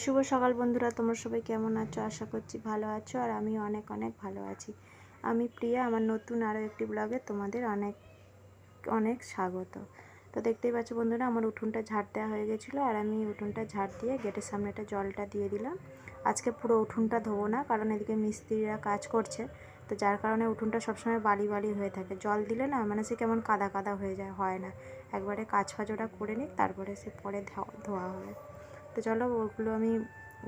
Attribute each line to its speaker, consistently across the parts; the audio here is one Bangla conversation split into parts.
Speaker 1: শুভ সকাল বন্ধুরা, তোমরা সবাই কেমন আছো? আশা করছি ভালো আছো আর আমি অনেক অনেক ভালো আছি। আমি প্রিয়া, আমার নতুন আরও একটি ব্লগে তোমাদের অনেক অনেক স্বাগত। তো দেখতেই পাচ্ছ বন্ধুরা, আমার উঠোনটা ঝাড় দেওয়া হয়ে গেছিল আর আমি উঠোনটা ঝাড় দিয়ে গেটের সামনেটা জলটা দিয়ে দিলাম। আজকে পুরো উঠোনটা ধোবো না, কারণ এদিকে মিস্ত্রিরা কাজ করছে। তো যার কারণে উঠোনটা সবসময় বালি বালি হয়ে থাকে। জল দিলে না মানে সে কেমন কাদা কাদা হয়ে যায়, হয় না। একবারে কাজ ফাজ ওটা করে নিক, তারপরে সে পরে ধোয়া হবে। তো চলো, ওগুলো আমি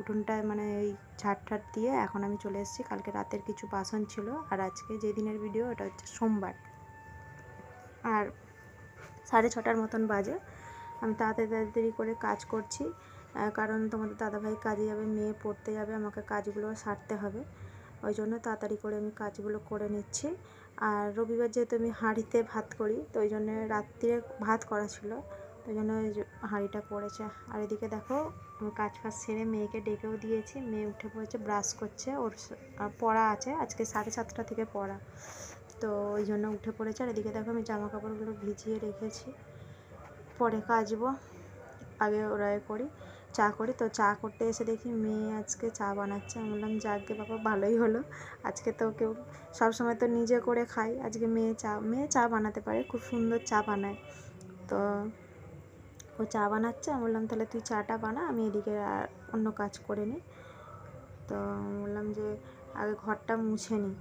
Speaker 1: উঠোনটা মানে এই ঝাড় ঠাট দিয়ে এখন আমি চলে এসেছি। কালকে রাতের কিছু বাসন ছিল আর আজকে যে দিনের ভিডিও ওটা হচ্ছে সোমবার। আর সাড়ে ছটার মতন বাজে। আমি তাড়াতাড়ি তাড়াতাড়ি করে কাজ করছি। কারণ তোমাদের দাদাভাই কাজে যাবে, মেয়ে পড়তে যাবে, আমাকে কাজগুলো সারতে হবে। ওই জন্য তাড়াতাড়ি করে আমি কাজগুলো করে নিচ্ছি। আর রবিবার যেহেতু আমি হাঁড়িতে ভাত করি, তো ওই জন্য রাত্রিরে ভাত করা ছিল। ওই জন্য হাঁড়িটা পড়েছে। আর এদিকে দেখো আমি কাজ ফাজ সেরে মেয়েকে ডেকেও দিয়েছি। মেয়ে উঠে পড়েছে, ব্রাশ করছে, ওর পড়া আছে, আজকে সাড়ে সাতটা থেকে পড়া। তো ওই জন্য উঠে পড়েছে। আর এদিকে দেখো, আমি জামা কাপড়গুলো ভিজিয়ে রেখেছি। পরে কাচবো, আগে ওরাই করি, চা করি। তো চা করতে এসে দেখি মেয়ে আজকে চা বানাচ্ছে। আমি বললাম, যাকে বাবা, ভালোই হলো। আজকে তো কেউ সবসময় তো নিজে করে খাই। আজকে মেয়ে চা মেয়ে চা বানাতে পারে, খুব সুন্দর চা বানায়। তো ও চা বানাচ্ছে। আমি বললাম, তাহলে তুই চাটা বানা, আমি এদিকে অন্য কাজ করে নিই তো বললাম যে, আগে ঘরটা মুছে নিই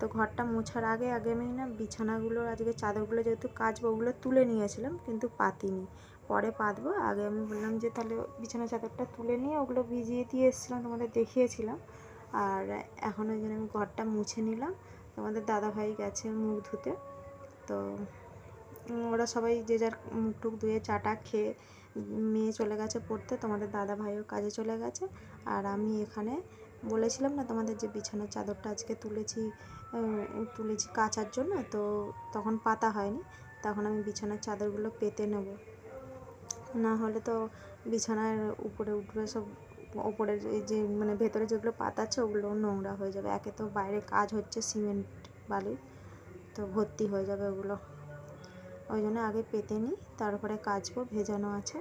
Speaker 1: তো ঘরটা মোছার আগে আগে আমি না বিছানাগুলো, আজকে চাদরগুলো যেহেতু কাচবো, ওগুলো তুলে নিয়েছিলাম, কিন্তু পাতিনি। পরে পাতবো। আগে আমি বললাম যে, তাহলে বিছানা চাদরটা তুলে নিয়ে ওগুলো ভিজিয়ে দিয়ে এসেছিলাম, তোমাদের দেখিয়েছিলাম। আর এখন ওই জন্য আমি ঘরটা মুছে নিলাম। তোমাদের দাদাভাই গেছে মুখ ধুতে। তো ওরা সবাই যে যার টুক ধুয়ে চাটা খেয়ে মেয়ে চলে গেছে পড়তে, তোমাদের দাদা ভাইও কাজে চলে গেছে। আর আমি এখানে বলেছিলাম না তোমাদের যে বিছানার চাদরটা আজকে তুলেছি তুলেছি কাচার জন্য, তো তখন পাতা হয়নি, তখন আমি বিছানার চাদরগুলো পেতে নেব। না হলে তো বিছানার উপরে উঠবে সব, ওপরের এই যে মানে ভেতরে যেগুলো পাতা আছে ওগুলো নোংরা হয়ে যাবে। একে তো বাইরে কাজ হচ্ছে, সিমেন্ট বালি, তো ভর্তি হয়ে যাবে ওগুলো। ওই জন্য আগে পেতে নিই, তারপরে কাচবো, ভেজানো আছে।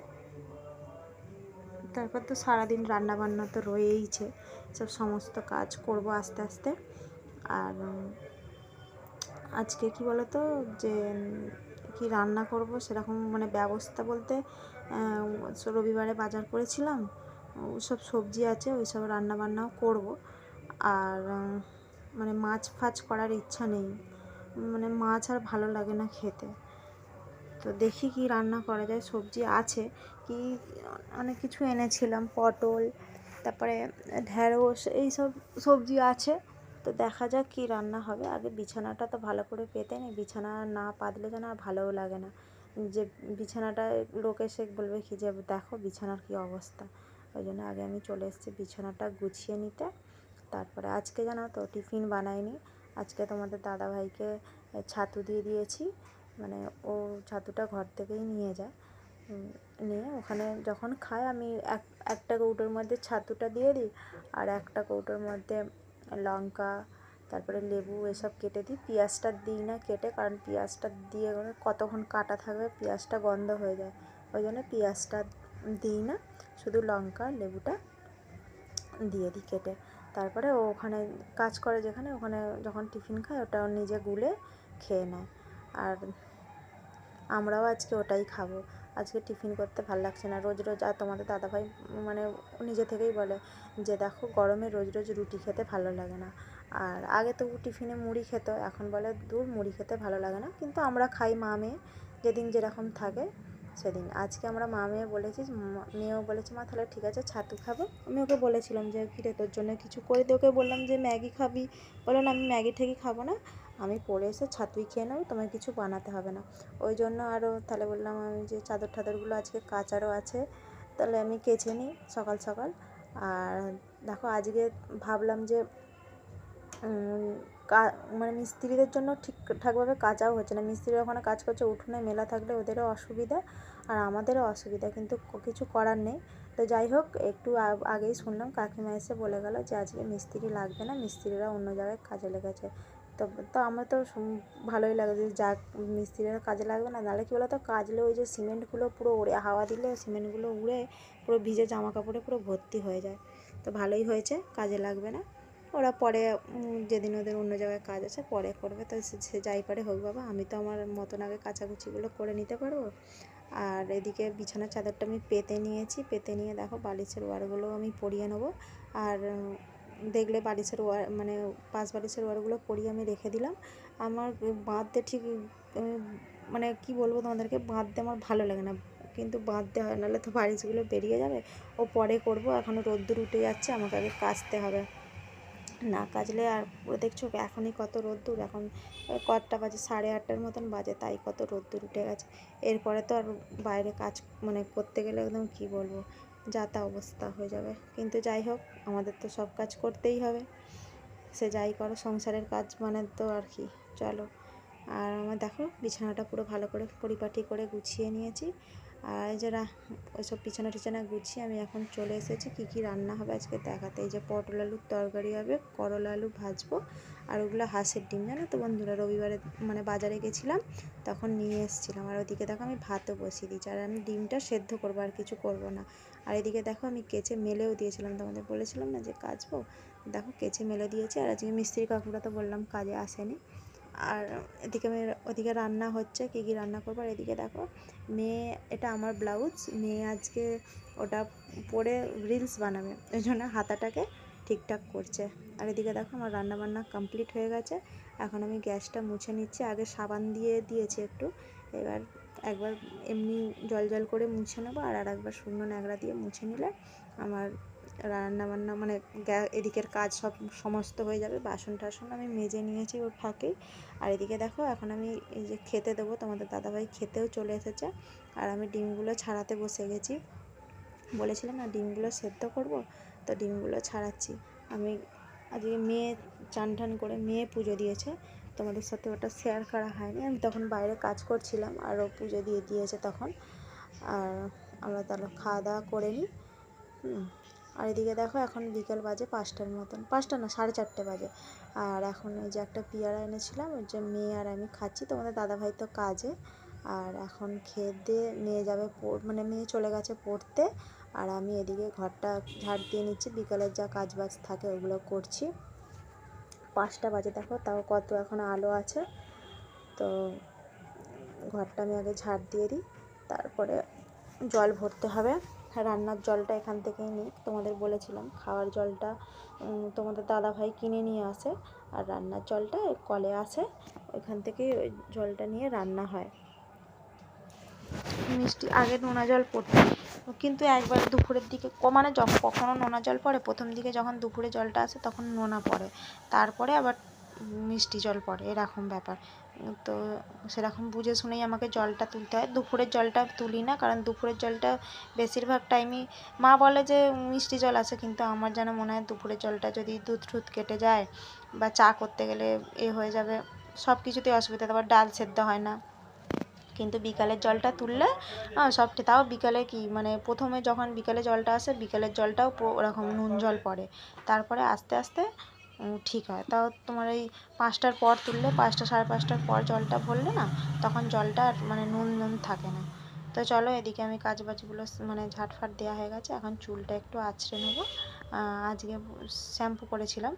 Speaker 1: তারপর তো সারাদিন রান্না বান্না তো রয়েইছে, সব সমস্ত কাজ করব আস্তে আস্তে। আর আজকে কি বলো তো যে কি রান্না করব সেরকম মানে ব্যবস্থা বলতে রবিবারে বাজার করেছিলাম সব সবজি আছে ওই সব রান্না বান্নাও করব। আর মানে মাছ ফাছ করার ইচ্ছা নেই মানে মাছ আর ভালো লাগে না খেতে। তো দেখি কি রান্না করা যায়। সবজি আছে, কি অনেক কিছু এনেছিলাম, পটল, তারপরে ঢ্যাঁড়স এই সব সবজি আছে। তো দেখা যাক কি রান্না হবে। আগে বিছানাটা তো ভালো করে পেতে নিই। বিছানা না পাতলে যেন আর ভালোও লাগে না। যে বিছানাটা লোক এসে বলবে কি যে, দেখো বিছানার কি অবস্থা। ওই জন্য আগে আমি চলে এসেছি বিছানাটা গুছিয়ে নিতে। তারপরে আজকে জানো তো, টিফিন বানাইনি। আজকে তোমাদের দাদাভাইকে ছাতু দিয়ে দিয়েছি। মানে ও ছাতুটা ঘর থেকেই নিয়ে যায়। নিয়ে ওখানে যখন খায় আমি এক, একটা কৌটোর মধ্যে ছাতুটা দিয়ে দিই আর একটা কৌটোর মধ্যে লঙ্কা, তারপরে লেবু এসব কেটে দিই। পেঁয়াজটা দিই না কেটে, কারণ পেঁয়াজটা দিয়ে কতক্ষণ কাটা থাকবে, পেঁয়াজটা গন্ধ হয়ে যায়। ওই জন্য পেঁয়াজটা দিই না, শুধু লঙ্কা, লেবুটা দিয়ে দিই কেটে। তারপরে ও ওখানে কাজ করে যেখানে, ওখানে যখন টিফিন খায় ওটা নিজে গুলে খেয়ে নেয়। আর আমরাও আজকে ওটাই খাব। আজকে টিফিন করতে ভালো লাগছে না। রোজ রোজ, আর তোমাদের দাদাভাই মানে নিজে থেকেই বলে যে, দেখো, গরমে রোজ রোজ রুটি খেতে ভালো লাগে না। আর আগে তো টিফিনে মুড়ি খেত, এখন বলে, দূর, মুড়ি খেতে ভালো লাগে না। কিন্তু আমরা খাই মা মেয়ে, যেদিন যেরকম থাকে সেদিন। আজকে আমরা মা মেয়ে বলেছি মেয়েও বলেছে, মা, তাহলে ঠিক আছে, ছাতু খাব। আমি ওকে বলেছিলাম যে, কিরে, তোর জন্য কিছু করে দিয়ে ওকে বললাম যে, ম্যাগি খাবি? বলল, না, আমি ম্যাগি ঠ্যাগি খাব না। আমি পরে এসে ছাতুই খেয়ে নেব, তোমায় কিছু বানাতে হবে না। ওই জন্য আরও তাহলে বললাম আমি যে চাদর টাদরগুলো আজকে কাচারও আছে, তাহলে আমি কেচে নিই সকাল সকাল। আর দেখো আজকে ভাবলাম যে মানে মিস্ত্রিদের জন্য ঠিকঠাকভাবে কাচাও হচ্ছে না। মিস্ত্রিরা ওখানে কাজ করছে, উঠোনে মেলা থাকলে ওদেরও অসুবিধা, আর আমাদেরও অসুবিধা, কিন্তু কিছু করার নেই। তো যাই হোক, একটু আগেই শুনলাম কাকিমা এসে বলে গেল যে আজকে মিস্ত্রি লাগবে না, মিস্ত্রিরা অন্য জায়গায় কাজে লেগেছে। তো তো আমার তো ভালোই লাগে যে যাক মিস্ত্রিরা কাজে লাগবে না, নাহলে কী বলো তো কাজলে ওই যে সিমেন্টগুলো পুরো উড়ে হাওয়া দিলে সিমেন্টগুলো উড়ে, পুরো ভিজে জামা কাপড়ে পুরো ভর্তি হয়ে যায়। তো ভালোই হয়েছে, কাজে লাগবে না। ওরা পরে যেদিন ওদের অন্য জায়গায় কাজ আছে, পরে করবে। তো সে- যাই পারে হোক বাবা, আমি তো আমার মতন আগে কাচাকুচিগুলো করে নিতে পারব। আর এদিকে বিছানার চাদরটা আমি পেতে নিয়েছি, পেতে নিয়ে দেখো বালিশের ওয়ারগুলো আমি পরিয়ে নেব। আর দেখলে বালিশের ওয়ার মানে পাঁচ বালিশের ওয়ারগুলো পরিয়ে আমি রেখে দিলাম। আমার বাঁধতে ঠিক মানে কি বলব তোমাদেরকে, বাঁধতে আমার ভালো লাগে না। কিন্তু বাঁধতে হয়, নাহলে তো বালিশগুলো বেরিয়ে যাবে। ও পরে করব এখনও রোদ্দুর উঠে যাচ্ছে, আমাকে আগে কাচতে হবে। না কাচলে আর দেখছ এখনই কত রোদ্দুর, এখন কটা বাজে, সাড়ে আটটার মতন বাজে, তাই কত রোদ্দুর উঠে গেছে। এরপরে তো আর বাইরে কাজ মানে করতে গেলে একদম কি বলব যা তা অবস্থা হয়ে যাবে। কিন্তু যাই হোক, আমাদের তো সব কাজ করতেই হবে। সে যাই করো, সংসারের কাজ মানে তো আর কি, চলো। আর আমার দেখো, বিছানাটা পুরো ভালো করে পরিপাটি করে গুছিয়ে নিয়েছি। আর এই যে রা- ওইসব বিছানা টিছানা গুছিয়ে আমি এখন চলে এসেছি। কী কী রান্না হবে আজকে দেখাতে? এই যে পটল আলুর তরকারি হবে, করলা আলু ভাজবো। আর ওগুলো হাঁসের ডিম, জানো তো বন্ধুরা? রবিবারে মানে বাজারে গেছিলাম, তখন নিয়ে এসেছিলাম। আর ওদিকে দেখো, আমি ভাতও বসিয়ে দিয়েছি। আর আমি ডিমটা সেদ্ধ করব, আর কিছু করব না। আর এদিকে দেখো আমি কেচে মেলেও দিয়েছিলাম তোমাদের বলেছিলাম না যে কাচবো? দেখো কেচে মেলে দিয়েছি আর আজকে মিস্ত্রি কাকুরা তো বললাম কাজে আসেনি। আর এদিকে আমি, ওদিকে রান্না হচ্ছে, কী কী রান্না করব? আর এদিকে দেখো মেয়ে, এটা আমার ব্লাউজ, মেয়ে আজকে ওটা পরে রিলস বানাবে, ওই জন্য হাতাটাকে ঠিকঠাক করছে। আর এদিকে দেখো আমার রান্না বান্না কমপ্লিট হয়ে গেছে, এখন আমি গ্যাসটা মুছে নিচ্ছি, আগে সাবান দিয়ে দিয়েছি একটু, এবার একবার এমনি জল জল করে মুছে নেব আর আর একবার শুকনো ন্যাকড়া দিয়ে মুছে নিলে আমার রান্না বান্না মানে এদিকের কাজ সব সমস্ত হয়ে যাবে, বাসন টাসন আমি মেজে নিয়েছি ওর ফাঁকেই আর এদিকে দেখো, এখন আমি এই যে খেতে দেবো, তোমাদের দাদাভাই খেতেও চলে এসেছে। আর আমি ডিমগুলো ছাড়াতে বসে গেছি। বলেছিলাম না, ডিমগুলো সেদ্ধ করব? তো ডিমগুলো ছাড়াচ্ছি। আমি আজকে মেয়ে চান টান করে মেয়ে পুজো দিয়েছে। তোমাদের সাথে ওটা শেয়ার করা হয়নি। আমি তখন বাইরে কাজ করছিলাম আর ও পুজো দিয়ে দিয়েছে তখন। আর আমরা তাহলে খাওয়া দাওয়া করে নিই। আর এদিকে দেখো এখন বিকেল বাজে পাঁচটার মতন। পাঁচটা না, সাড়ে চারটে বাজে। আর এখন এই যে একটা পেয়ারা এনেছিলাম, ওই যে মেয়ে আর আমি খাচ্ছি, তোমাদের দাদাভাই তো কাজে। আর এখন খেয়ে মেয়ে যাবে মানে মেয়ে চলে গেছে পড়তে। আর আমি এদিকে ঘরটা ঝাড় দিয়ে নিচ্ছি, বিকালের যা কাজ বাজ থাকে ওগুলো করছি। পাঁচটা বাজে, দেখো তাও কত এখন আলো আছে। তো ঘরটা আমি আগে ঝাড় দিয়ে দিই, তারপরে জল ভরতে হবে। রান্নার জলটা এখান থেকেই নিই, তোমাদের বলেছিলাম খাওয়ার জলটা তোমাদের দাদা ভাই কিনে নিয়ে আসে, আর রান্নার জলটা কলে আসে, ওইখান থেকেই ওই জলটা নিয়ে রান্না হয়। মিষ্টি, আগে নোনা জল পড়তো। কিন্তু একবার দুপুরের দিকে মানে যখন কখনো নোনা জল পড়ে, প্রথম দিকে যখন দুপুরে জলটা আসে তখন নোনা পড়ে। তারপরে আবার মিষ্টি জল পড়ে, এরকম ব্যাপার। তো সেরকম বুঝে শুনেই আমাকে জলটা তুলতে হয়। দুপুরের জলটা তুলি না, কারণ দুপুরের জলটা বেশিরভাগ টাইমই মা বলে যে মিষ্টি জল আছে কিন্তু আমার যেন মনে হয় দুপুরের জলটা যদি দুধ টুধ কেটে যায় বা চা করতে গেলে এ হয়ে যাবে সব কিছুতেই অসুবিধা। তারপর ডাল সেদ্ধ হয় না। কিন্তু বিকালের জলটা তুললে সব তাও বিকালে কি মানে প্রথমে যখন বিকালে জলটা আসে, বিকালের জলটাও ওরকম নুন জল পড়ে। তারপরে আস্তে আস্তে ঠিক হয়। তাও তোমার এই পাঁচটার পর তুললে, পাঁচটা সাড়ে পাঁচটার পর জলটা ভরলে না, তখন জলটা আর মানে নুন নুন থাকে না। তো চলো এদিকে আমি কাজ বাজগুলো মানে ঝাটফাট দেওয়া হয়ে গেছে, এখন চুলটা একটু আঁচড়ে নেব। আজকে শ্যাম্পু করেছিলাম।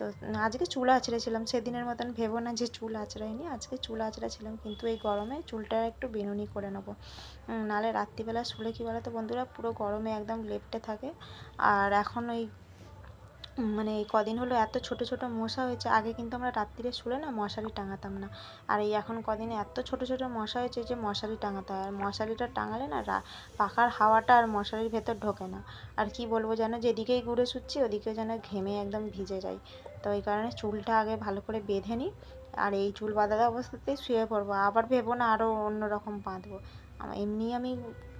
Speaker 1: তো আজকে চুল আঁচড়েছিলাম, সেদিনের মতন ভেবো না যে চুল আঁচড়াইনি, আজকে চুল আঁচড়াছিলাম, কিন্তু এই গরমে চুলটা একটু বেনুনি করে নেব। নাহলে রাত্রিবেলা শুলে কী বলো তো বন্ধুরা, পুরো গরমে একদম লেপটে থাকে। আর এখন ওই মানে এই কদিন হলো এত ছোট ছোট মশা হয়েছে, আগে কিন্তু আমরা রাত্রিরে শুলে না মশারি টাঙাতাম না। আর এই এখন কদিনে এত ছোট ছোট মশা হয়েছে যে মশারি টাঙাতে হয়। আর মশারিটা টাঙালে না পাখার হাওয়াটা আর মশারির ভেতর ঢোকে না। আর কি বলব যেন, যেদিকেই ঘুরে শুচ্ছি ওদিকে যেন ঘেমে একদম ভিজে যাই। তো এই কারণে চুলটা আগে ভালো করে বেঁধে নিই। আর এই চুল বাঁধা অবস্থাতেই শুয়ে পড়ব। আবার ভেবো না আরও অন্য রকম বাঁধবো এমনি আমি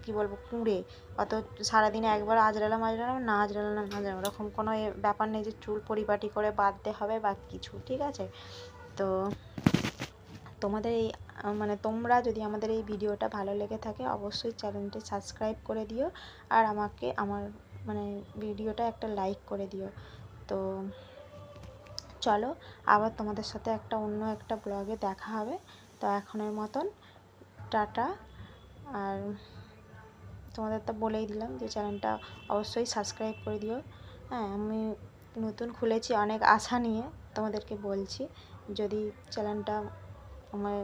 Speaker 1: কি বলব, কুঁড়ে। অত সারাদিনে একবার আজরালাম আজরালাম না আজরালাম আজরালাম ওরকম কোনো ব্যাপার নেই যে চুল পরিপাটি করে বাঁধতে হবে বা কিছু, ঠিক আছে? তো তোমাদের এই মানে তোমরা যদি আমাদের এই ভিডিওটা ভালো লেগে থাকে, অবশ্যই চ্যানেলটি সাবস্ক্রাইব করে দিও আর আমাকে, আমার মানে ভিডিওটা একটা লাইক করে দিও। তো চলো, আবার তোমাদের সাথে একটা অন্য একটা ব্লগে দেখা হবে। তো এখনের মতন, টাটা। আর তোমাদের তো বলেই দিলাম যে চ্যানেলটা অবশ্যই সাবস্ক্রাইব করে দিও। হ্যাঁ আমি নতুন খুলেছি অনেক আশা নিয়ে তোমাদেরকে বলছি। যদি চ্যানেলটা আমার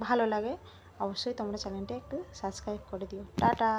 Speaker 1: ভালো লাগে, অবশ্যই তোমরা চ্যানেলটা একটু সাবস্ক্রাইব করে দিও। টাটা!